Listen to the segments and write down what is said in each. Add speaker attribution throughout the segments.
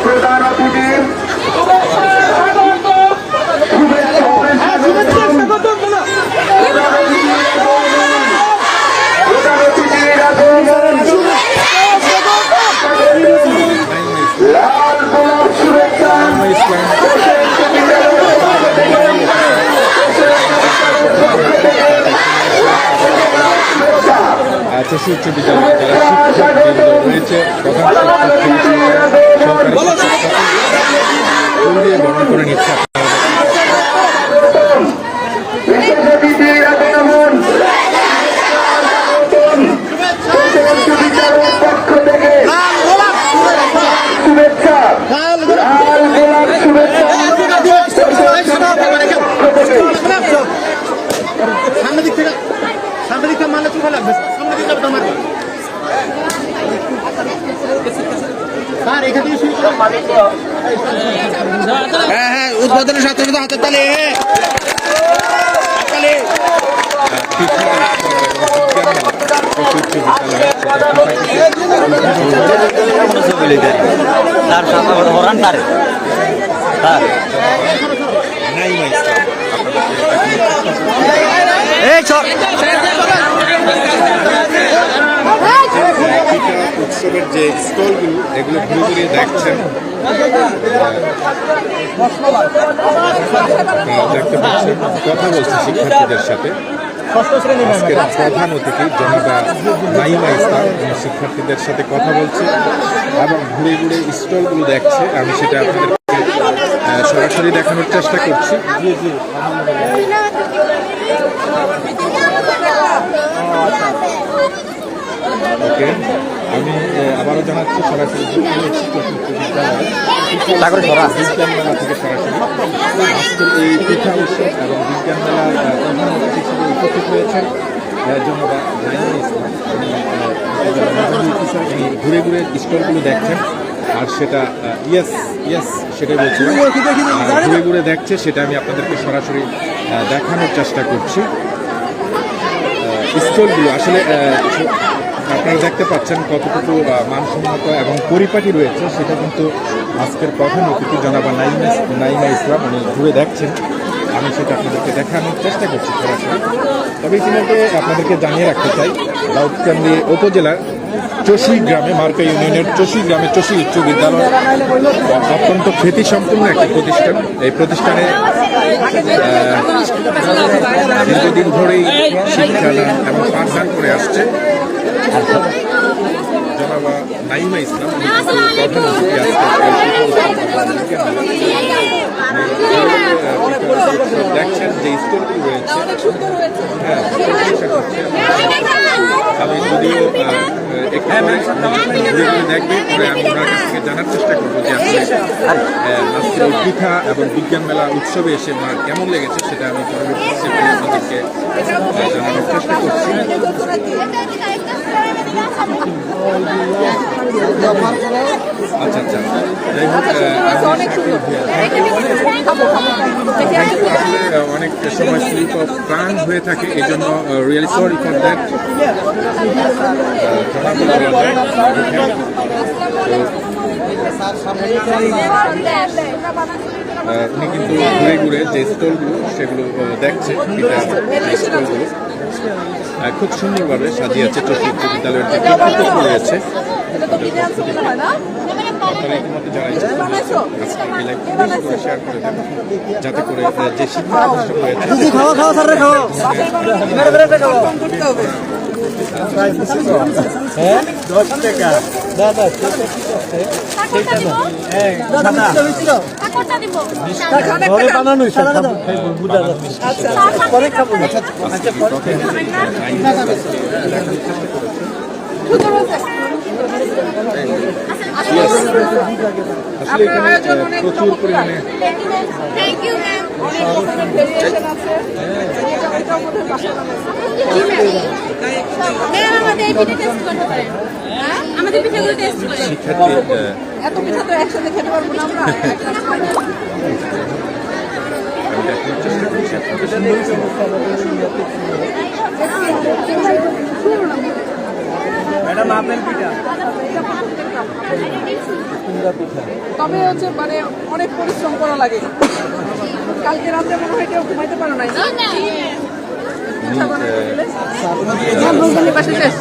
Speaker 1: প্রধান অতিথি। প্রধান অতিথির
Speaker 2: চশী উচ্চ রয়েছে প্রধান থেকে শুরু করে সহকারী শিক্ষক ফুল দিয়ে বরণ করে নিচ্ছে
Speaker 1: বিশেষ অতিথির আগমন উচ্চ বিদ্যালয়ের পক্ষ থেকে শুভেচ্ছা লাল গোলাপ শুভেচ্ছা
Speaker 3: সামনে দিক থেকে সামনে দিক থেকে মারলে চুপে লাগবে সামনে দিক যাবে তোমার স্যার এখান থেকে শুরু করো হ্যাঁ হ্যাঁ উদ্বোধনের সাথে সাথে হাতের তালে তালে।
Speaker 4: তার সাথে হরান তার। এই
Speaker 2: উৎসবের যে স্টলগুলো এগুলো ঘুরে দেখছেন। দেখতে পাচ্ছেন কথা বলছে শিক্ষার্থীদের সাথে। আজকের প্রধান অতিথি জনাবা নাইমা ইসলাম শিক্ষার্থীদের সাথে কথা বলছে এবং ঘুরে ঘুরে স্টলগুলো দেখছে। আমি সেটা আপনাদেরকে আহ, সরাসরি দেখানোর চেষ্টা করছি। ওকে আমি আবারও জানাচ্ছি সরাসরি বিজ্ঞান মেলা থেকে সরাসরি। আজকের এই পিঠা উৎসব এবং বিজ্ঞান মেলার প্রধান অতিথি হিসেবে উপস্থিত হয়েছেন জনাবা ইসলাম উনি ঘুরে ঘুরে স্টলগুলো দেখছেন। আর সেটা ইয়েস ইয়েস সেটাই আহ, ঘুরে ঘুরে দেখছে সেটা আমি আপনাদেরকে সরাসরি দেখানোর চেষ্টা করছি। স্টলগুলো আসলে আপনারা দেখতে পাচ্ছেন কতটুকু মানসম্মত এবং পরিপাটি রয়েছে, সেটা কিন্তু আজকের প্রধান অতিথি জনাবা নাইমা নাইমা ইসলাম, উনি ঘুরে দেখছেন। আমি সেটা আপনাদেরকে দেখানোর চেষ্টা করছি সরাসরি। তবে ইতিমধ্যে আপনাদেরকে জানিয়ে রাখতে চাই, দাউদকান্দি উপজেলার চষি গ্রামে, মার্কা ইউনিয়নের চষি গ্রামে চষি উচ্চ বিদ্যালয় অত্যন্ত খ্যাতিসম্পন্ন একটি প্রতিষ্ঠান। এই প্রতিষ্ঠানে দীর্ঘদিন ধরেই শিক্ষাদান এবং পাঠদান করে আসছে। জনাবা নাইমা ইসলাম দেখছেন যে স্টোরগুলো রয়েছে হ্যাঁ। আমি যদিও দেখবে পরে আমি ওনার জানার চেষ্টা করব যে আসলে পিঠা এবং বিজ্ঞান মেলা উৎসবে এসে ওনার কেমন লেগেছে সেটা আমি পরবর্তী আপনাদেরকে জানানোর চেষ্টা করছি আচ্ছা আচ্ছা। আমি শাকিল ভাইয়া। আসলে আহ, অনেক সময় অফ প্রাণ হয়ে থাকে এই জন্য রিয়েলি সরি ফর দ্যাট উনি কিন্তু ঘুরে ঘুরে যে স্টলগুলো সেগুলো দেখছে পিঠা স্টলগুলো খুব সুন্দরভাবে সাজিয়েছে চতুর্থ বিদ্যালয়ের যে কর্তৃপক্ষ রয়েছে আপনারা ইতিমধ্যে যারা এসেছেন, আজকে এই লাইভটি শেয়ার করে দেবেন যাতে করে যে শিক্ষা
Speaker 4: খাওয়া খাওয়া স্যার খাওয়া। মেরে মেরে
Speaker 3: দশ টাকা। দাদা ঘরে বানানো বুঝা যাচ্ছে। পরে খাব।
Speaker 2: আসলে এখানে প্রচুর পরিমাণে
Speaker 5: আমাদের এই পিঠে টেস্ট করতে পারেন? আমাদের পিঠাগুলো টেস্ট করেন।
Speaker 2: শিক্ষার্থী
Speaker 6: এত পিঠা তো একসাথে খেতে পারব না আমরা। একটা
Speaker 2: আমি দেখানোর চেষ্টা করছি আপনাদের।
Speaker 6: তবে হচ্ছে মানে অনেক পরিশ্রম করা লাগে। কালকে রাতে মনে হয় কেউ ঘুমাইতে পারো নাই। না এই পাশে শেষ।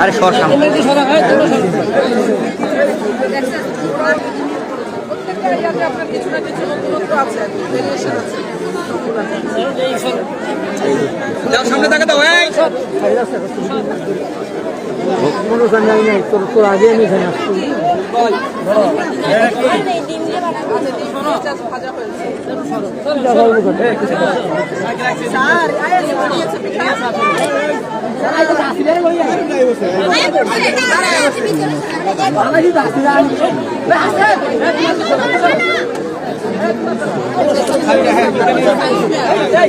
Speaker 4: আরে সর সামনে।
Speaker 6: প্রত্যেকটা এরিয়াতে আপনার কিছু না কিছু নতুনত্ব আছে। পেঁয়াজ ভাজা হয়েছে স্যার দিয়েছে পিঠা দেখো তাদেরকে
Speaker 2: অবশ্য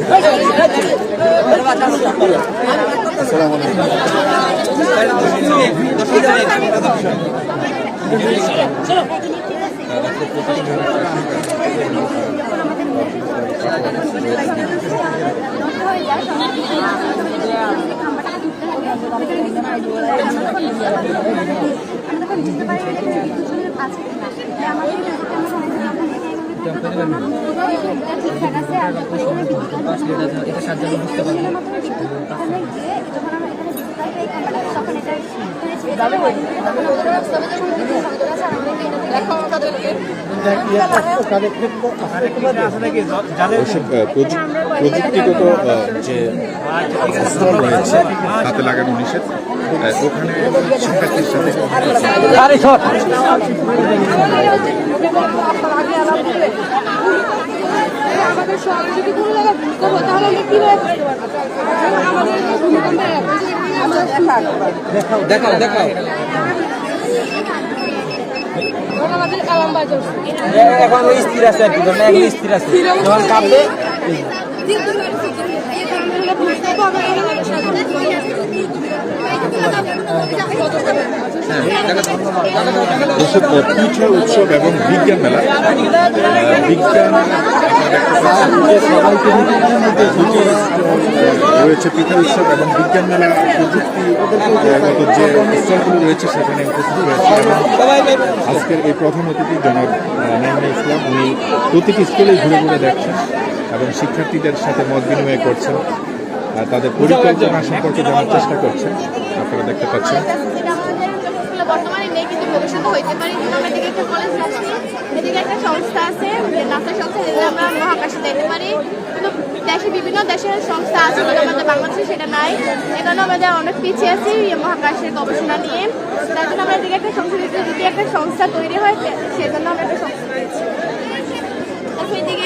Speaker 2: প্রযুক্তিগত আহ, যে স্টল রয়েছে হাতে লাগানো নিষেধ। ওখানে শিক্ষার্থীর সাথে
Speaker 4: আরে সর।
Speaker 6: আপনার আগে আমাদের সব যদি কোনো জায়গায় ভুল করব তাহলে আমরা কীভাবে বুঝতে পারব আমাদের ভূমিকম্পে
Speaker 4: দেখাও দেখাও। এখন স্থির আছে আর কি এখন স্থির আছে। যখন কাঁপবে
Speaker 2: এসব পিঠা উৎসব এবং বিজ্ঞান মেলা। বিজ্ঞান রয়েছে। পিঠা উৎসব এবং বিজ্ঞান মেলা প্রযুক্তিগত যে স্টলগুলো রয়েছে, সেখানে উপস্থিত রয়েছে। এবং আজকের এই প্রধান অতিথি জনাব নাইমা ইসলাম, উনি প্রতিটি স্কুলে ঘুরে ঘুরে দেখছেন এবং শিক্ষার্থীদের সাথে মত বিনিময় করছেন। তাদের পরিকল্পনা সম্পর্কে জানার চেষ্টা করছেন আপনারা দেখতে পাচ্ছেন।
Speaker 5: বর্তমানে নেই কিন্তু পারে কলেজ এদিকে একটা সংস্থা আছে সংস্থা আমরা মহাকাশে যেতে পারি কিন্তু দেশে বিভিন্ন দেশের সংস্থা আছে আমাদের সেটা নাই অনেক পিছিয়ে আছি মহাকাশের গবেষণা নিয়ে তার জন্য আমরা এদিকে একটা যদি একটা সংস্থা তৈরি হয় সেই জন্য আমরা একটা এদিকে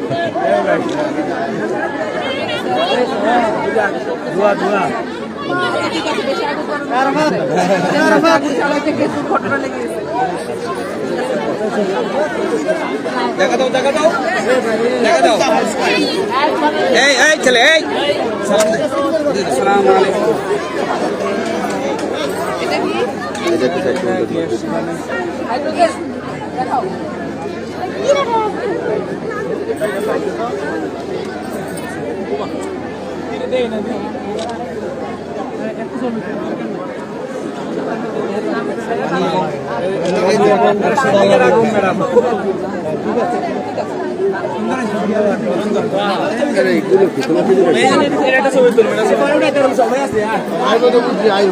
Speaker 6: লেগে গেছে
Speaker 4: দেখা দাও দেখা দাও। দেখা দাও এই এই ছেলে এই সালাম আলাইকুম
Speaker 6: ছবি তুলবেন সবাই আছে আর বুঝি আই